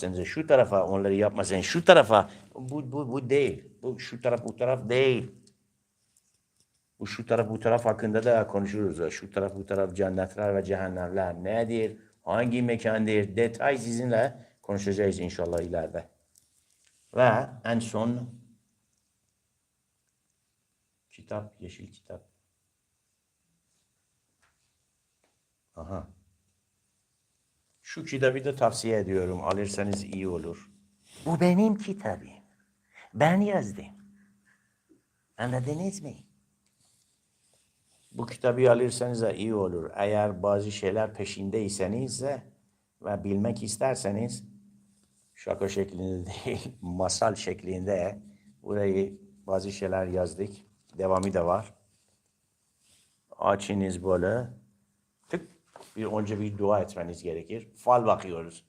Sen şu tarafa onları yapma sen şu tarafa bu, bu, bu değil. Bu şu taraf bu taraf değil. Bu şu taraf bu taraf hakkında da konuşuruz. Şu taraf bu taraf cennetler ve cehennemler nedir? Hangi mekandır? Detay sizinle konuşacağız inşallah ileride. Ve en son kitap, yeşil kitap. Aha. Şu kitabı da tavsiye ediyorum. Alırsanız iyi olur. Bu benim kitabım. Ben yazdım. Anladınız mı? Bu kitabı alırsanız da iyi olur. Eğer bazı şeyler peşindeyseniz de ve bilmek isterseniz şaka şeklinde değil, masal şeklinde burayı bazı şeyler yazdık. Devamı da var. Açınız böyle. Bir önce bir dua etmeniz gerekir. Fal bakıyoruz.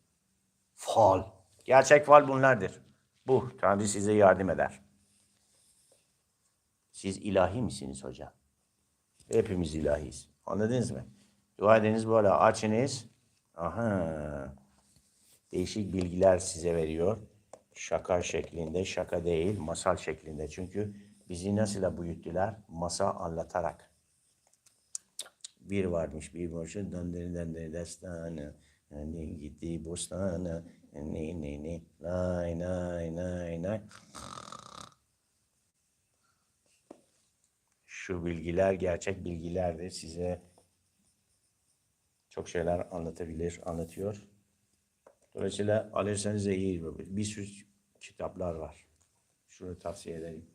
Fal. Gerçek fal bunlardır. Bu. Tanrı size yardım eder. Siz ilahi misiniz hocam? Hepimiz ilahiyiz. Anladınız mı? Dua ediniz böyle açınız. Aha. Değişik bilgiler size veriyor. Şaka şeklinde, şaka değil, masal şeklinde. Çünkü bizi nasıl büyüttüler? Masa anlatarak. Bir varmış bir boşu döndürü döndürü destanı. Ne gitti bostanı. Ne ne ne. Nay nay nay nay. Şu bilgiler gerçek bilgilerdir. Size çok şeyler anlatabilir, anlatıyor. Dolayısıyla alırsanız da iyi. Bir sürü kitaplar var. Şunu tavsiye ederim.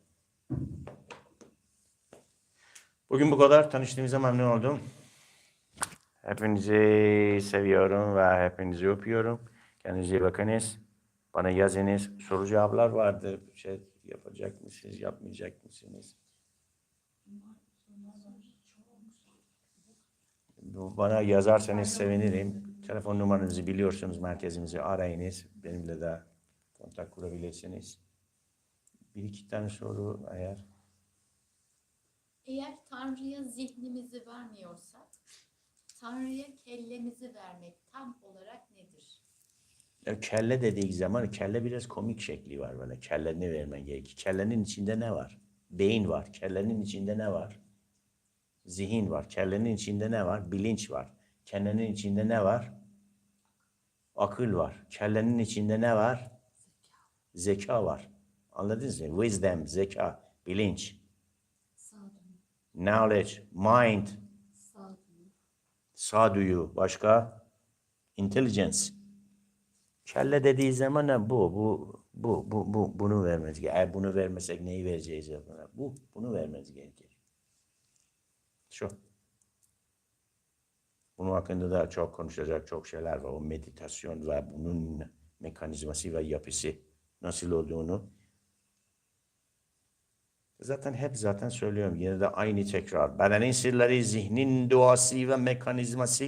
Bugün bu kadar. Tanıştığımıza memnun oldum. Hepinizi seviyorum ve hepinizi öpüyorum. Kendinize iyi bakınız. Bana yazınız. Soru cevaplar vardı. Şey yapacak mısınız, yapmayacak mısınız? Bana yazarsanız sevinirim. Telefon numaranızı biliyorsunuz. Merkezimizi arayınız. Benimle de kontak kurabilirsiniz. Bir iki tane soru eğer. Eğer Tanrı'ya zihnimizi vermiyorsak, Tanrı'ya kellemizi vermek tam olarak nedir? Ya kelle dediği zaman kelle biraz komik şekli var böyle. Kelleni vermen gerekir. Kellenin içinde ne var? Beyin var. Kellenin içinde ne var? Zihin var. Kellenin içinde ne var? Bilinç var. Kellenin içinde ne var? Akıl var. Kellenin içinde ne var? Zeka var. Anladınız mı? Wisdom, zeka, bilinç, knowledge, mind. Sağduyu, başka? Intelligence. Kelle dediği zaman ne? bu, bu, bu, bu, bu, bunu gerekir. Eğer bunu vermesek neyi vereceğiz? Bu, bunu vermeniz gerekir. Şu. Bunun hakkında da çok konuşacak çok şeyler var. O meditasyon ve bunun mekanizması ve yapısı nasıl olduğunu. Zaten hep zaten söylüyorum. Yine de aynı tekrar. Bedenin sırları, zihnin duası ve mekanizması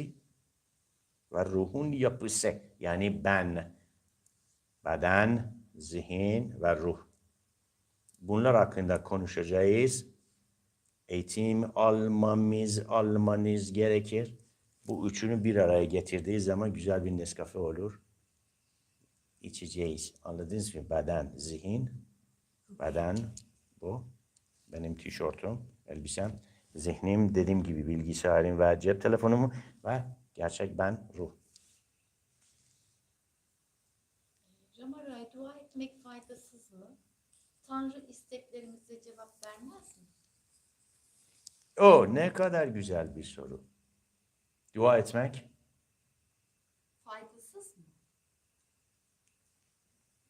ve ruhun yapısı. Yani ben, beden, zihin ve ruh. Bunlar hakkında konuşacağız. Eğitim almamız, almanız gerekir. Bu üçünü bir araya getirdiği zaman güzel bir Nescafe olur. İçeceğiz. Anladınız mı? Beden, zihin, beden bu. Benim tişörtüm, elbisem. Zihnim dediğim gibi bilgisayarım ve cep telefonumu ve gerçek ben ruh. Ramaray dua etmek faydasız mı? Tanrı isteklerimize cevap vermez mi? O ne kadar güzel bir soru. Dua etmek Faydasız mı?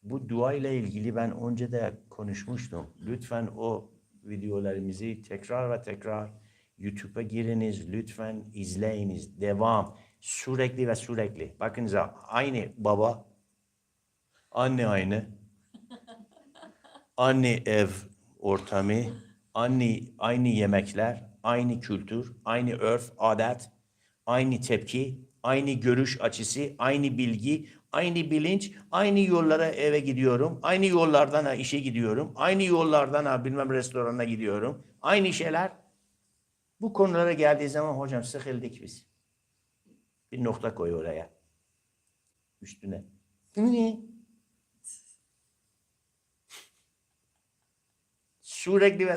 Bu dua ile ilgili ben önce de konuşmuştum. Lütfen o videolarımızı tekrar ve tekrar YouTube'a giriniz. Lütfen izleyiniz. Devam. Sürekli ve sürekli. Bakınıza aynı baba, anne aynı, anne ev ortamı, aynı, aynı yemekler, aynı kültür, aynı örf, adet, aynı tepki, aynı görüş açısı, aynı bilgi, aynı bilinç, aynı yollara eve gidiyorum, aynı yollardan işe gidiyorum, aynı yollardan bilmem restorana gidiyorum, aynı şeyler. Bu konulara geldiği zaman hocam sıkıldık biz. Bir nokta koy oraya. Üstüne. Ne? Sürekli ve